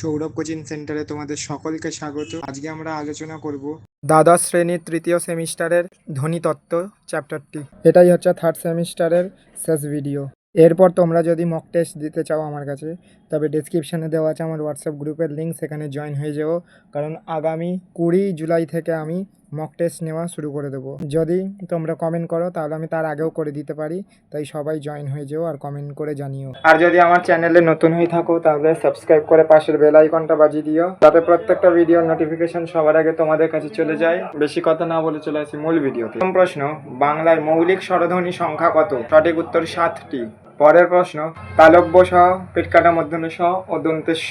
Sourav coaching সেন্টারে তোমাদের সকলকে স্বাগত। আজকে আমরা আলোচনা করব দ্বাদশ শ্রেণির তৃতীয় সেমিস্টারের ধ্বনিতত্ত্ব চ্যাপ্টারটি। এটাই হচ্ছে থার্ড সেমিস্টারের শেষ ভিডিও এরপর তোমরা যদি মক টেস্ট দিতে চাও আমার কাছে, তবে ডিসক্রিপশানে দেওয়া আছে আমার হোয়াটসঅ্যাপ গ্রুপের লিঙ্ক সেখানে জয়েন হয়ে যাও। কারণ আগামী কুড়ি জুলাই থেকে আমি মক টেস্ট নেওয়া শুরু করে দেবো। যদি তোমরা কমেন্ট করো, তাহলে আমি তার আগেও করে দিতে পারি। তাই সবাই জয়েন হয়ে যেও আর কমেন্ট করে জানিও। আর যদি আমার চ্যানেলে নতুন হয়ে থাকো, তাহলে সাবস্ক্রাইব করে পাশের বেল আইকনটা বাজিয়ে দিও। যাতে প্রত্যেকটা ভিডিওর নোটিফিকেশন সবার আগে তোমাদের কাছে চলে যায়। বেশি কথা না বলে চলে আসি মূল ভিডিওতে প্রথম প্রশ্ন, বাংলায় মৌলিক স্বরধ্বনি সংখ্যা কত? সঠিক উত্তর সাতটি। পরের প্রশ্ন, তালব্য স, পেটকাটা মধ্যন্য স ও দন্তের স।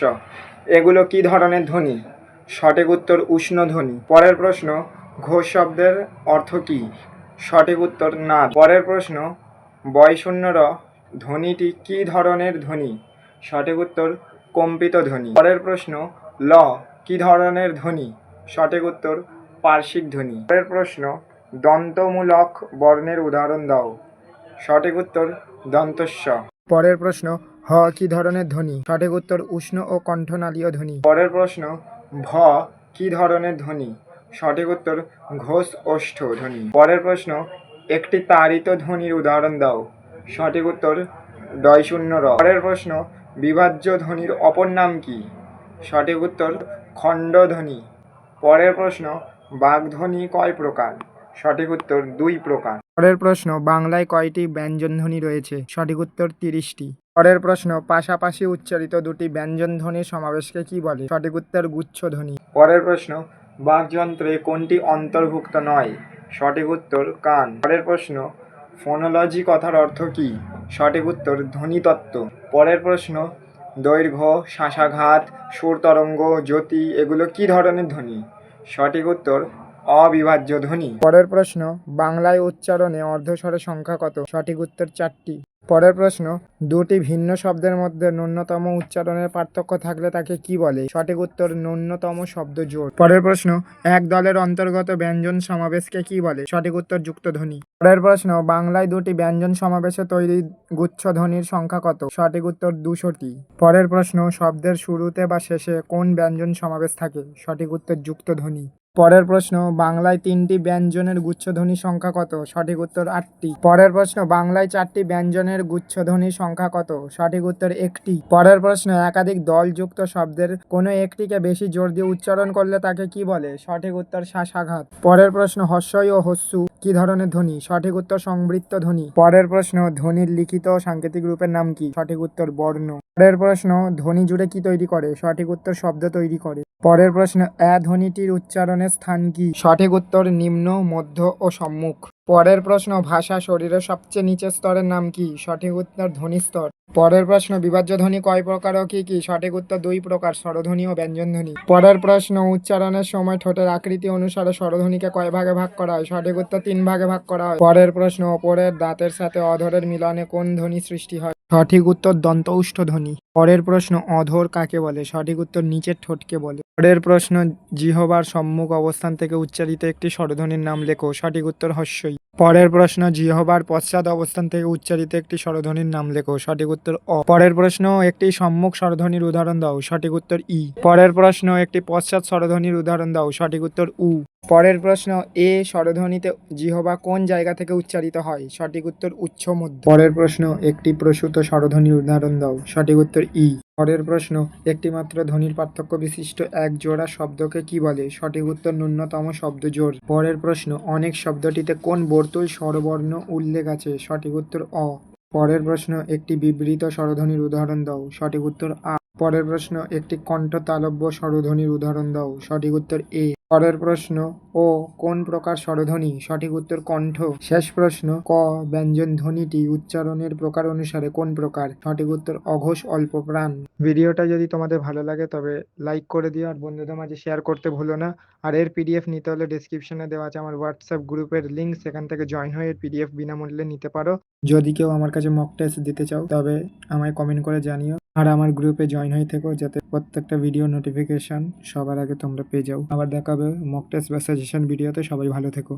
এগুলো কি ধরনের ধ্বনি? সঠিক উত্তর উষ্ণ ধ্বনি। পরের প্রশ্ন ঘোষ শব্দের অর্থ কী? সঠিক উত্তর না। পরের প্রশ্ন বয়শূন্য র ধ্বনিটি কী ধরনের ধ্বনি? সঠিক উত্তর, কম্পিত ধ্বনি। পরের প্রশ্ন, ল কী ধরনের ধ্বনি? সঠিক উত্তর, পার্শ্বিক ধ্বনি। পরের প্রশ্ন, দন্তমূলক বর্ণের উদাহরণ দাও। সঠিক উত্তর, দন্তস্ব। পরের প্রশ্ন, হ কি ধরনের ধ্বনি? সঠিক উত্তর, উষ্ণ ও কণ্ঠনালীয় ধ্বনি। পরের প্রশ্ন, ভ কি ধরনের ধ্বনি? সঠিক উত্তর, ঘোষ ওষ্ঠ ধ্বনি পরের প্রশ্ন, একটি তাড়িত ধ্বনির উদাহরণ দাও। সঠিক উত্তর ডয় শূন্য র। পরের প্রশ্ন, বিভাজ্য ধ্বনির অপর নাম কি? সঠিক উত্তর, খণ্ডধ্বনি। পরের প্রশ্ন, বাগধ্বনি কয় প্রকার? সঠিক উত্তর, দুই প্রকার। পরের প্রশ্ন, বাংলায় কয়টি ব্যঞ্জনধ্বনি রয়েছে? সঠিক উত্তর, তিরিশটি। পরের প্রশ্ন, পাশাপাশি উচ্চারিত দুটি ব্যঞ্জনধ্বনির সমাবেশকে কি বলে? সঠিক উত্তর গুচ্ছধ্বনি পরের প্রশ্ন বাকযন্ত্রে কোনটি অন্তর্ভুক্ত নয়? সঠিক উত্তর, কান। পরের প্রশ্ন ফোনোলজি কথার অর্থ কি? সঠিক উত্তর, ধ্বনিতত্ত্ব। পরের প্রশ্ন, দৈর্ঘ্য শ্বাসাঘাত সুর তরঙ্গ জ্যোতি, এগুলো কি ধরনের ধ্বনি? সঠিক উত্তর, অবিভাজ্য ধ্বনি। পরের প্রশ্ন, বাংলায় উচ্চারণে অর্ধস্বরের সংখ্যা কত? সঠিক উত্তর চারটি। পরের প্রশ্ন, দুটি ভিন্ন শব্দের মধ্যে ন্যূনতম উচ্চারণের পার্থক্য থাকলে তাকে কি বলে? সঠিক উত্তর, ন্যূনতম শব্দ জোর। পরের প্রশ্ন, এক দলের অন্তর্গত ব্যঞ্জন সমাবেশকে কি বলে? সঠিক উত্তর যুক্ত ধ্বনি পরের প্রশ্ন, বাংলায় দুটি ব্যঞ্জন সমাবেশে তৈরি গুচ্ছ ধ্বনির সংখ্যা কত? সঠিক উত্তর, দুশোটি। পরের প্রশ্ন, শব্দের শুরুতে বা শেষে কোন ব্যঞ্জন সমাবেশ থাকে? সঠিক উত্তর, যুক্তধ্বনি। পরের প্রশ্ন, বাংলায় তিনটি ব্যঞ্জনের গুচ্ছধ্বনির সংখ্যা কত? সঠিক উত্তর আটটি। পরের প্রশ্ন, বাংলায় চারটি ব্যঞ্জনের গুচ্ছধ্বনির সংখ্যা কত? সঠিক উত্তর একটি। পরের প্রশ্ন, একাধিক দলযুক্ত শব্দের কোনো একটিকে বেশি জোর দিয়ে উচ্চারণ করলে তাকে কি বলে? সঠিক উত্তর শ্বাসাঘাত পরের প্রশ্ন, হস্যই ও হস্যু কি ধরনের ধ্বনি? সঠিক উত্তর, সংবৃত্ত ধ্বনি। পরের প্রশ্ন, ধ্বনির লিখিত সাংকেতিক রূপের নাম কি? সঠিক উত্তর, বর্ণ। পরের প্রশ্ন, ধ্বনি জুড়ে কি তৈরি করে? সঠিক উত্তর, শব্দ তৈরি করে। পরের প্রশ্ন অ্যা ধ্বনিটির উচ্চারণের স্থান কী? সঠিক উত্তর নিম্ন মধ্য ও সম্মুখ। পরের প্রশ্ন, ভাষা শরীরের সবচেয়ে নিচের স্তরের নাম কি? সঠিক উত্তর, ধ্বনি স্তর। পরের প্রশ্ন, বিভাজ্য ধ্বনি কয় প্রকার ও কি কি? সঠিক উত্তর দুই প্রকার, স্বরধ্বনি ও ব্যঞ্জনধ্বনি পরের প্রশ্ন, উচ্চারণের সময় ঠোঁটের আকৃতি অনুসারে স্বরধ্বনিকে কয় ভাগে ভাগ করা হয়? সঠিক উত্তর তিন ভাগে ভাগ করা হয়। পরের প্রশ্ন, ওপরের দাঁতের সাথে অধরের মিলনে কোন ধ্বনি সৃষ্টি হয়? সঠিক উত্তর, দন্ত উষ্ঠ ধ্বনি। পরের প্রশ্ন, অধর কাকে বলে? সঠিক উত্তর, নিচের ঠোঁটকে বলে। পরের প্রশ্ন, জিহবার সম্মুখ অবস্থান থেকে উচ্চারিত একটি স্বরধ্বনির নাম লেখো। সঠিক উত্তর, হস্যই। পরের প্রশ্ন, জিহবার পশ্চাৎ অবস্থান থেকে উচ্চারিত একটি স্বরধ্বনির নাম লেখো। সঠিক উত্তর অ। পরের প্রশ্ন, একটি সম্মুখ স্বরধ্বনির উদাহরণ দাও। সঠিক উত্তর ই। পরের প্রশ্ন, একটি পশ্চাৎ স্বরধ্বনির উদাহরণ দাও। সঠিক উত্তর উ। পরের প্রশ্ন, এ স্বরধ্বনিতে জিহবা কোন জায়গা থেকে উচ্চারিত হয়? সঠিক উত্তর, উচ্চ মধ্য। পরের প্রশ্ন, একটি প্রসূত স্বরধ্বনির উদাহরণ দাও। সঠিক উত্তর, ই। পরের প্রশ্ন, একটি মাত্র ধ্বনির পার্থক্য বিশিষ্ট এক জোড়া শব্দকে কি বলে? সঠিক উত্তর, ন্যূনতম শব্দ জোর পরের প্রশ্ন, অনেক শব্দটিতে কোন বর্তুল স্বরবর্ণ উল্লেখ আছে? সঠিক উত্তর, অ। পরের প্রশ্ন, একটি বিবৃত স্বরধ্বনির উদাহরণ দাও। সঠিক উত্তর, আ। পরের প্রশ্ন, একটি কণ্ঠ তালব্য স্বরধ্বনির উদাহরণ দাও। সঠিক উত্তর এ। পরের প্রশ্ন, ও, কোন প্রকার স্বরধ্বনি? সঠিক উত্তর কণ্ঠ। শেষ প্রশ্ন, ক, ব্যঞ্জন ধ্বনিটি উচ্চারণের প্রকার অনুসারে কোন প্রকার? সঠিক উত্তর, অঘোষ অল্প প্রাণ। ভিডিওটা যদি তোমাদের ভালো লাগে, তবে লাইক করে দিও আর বন্ধুদের মাঝে শেয়ার করতে ভুলো না। আর এর পিডিএফ নিতে হলে ডিসক্রিপশনে দেওয়া আছে আমার হোয়াটসঅ্যাপ গ্রুপের লিঙ্ক সেখান থেকে জয়েন হয়ে এর পিডিএফ বিনামূল্যে নিতে পারো। যদি কেউ আমার কাছে মক টেস্ট দিতে চাও, তবে আমায় কমেন্ট করে জানিও। আর আমার গ্রুপে জয়েন হয়ে থেকো যাতে প্রত্যেকটা ভিডিও নোটিফিকেশান সবার আগে তোমরা পেয়ে যাও। আবার দেখাবে মক টেস্ট বা সাজেশন ভিডিওতে সবাই ভালো থেকো।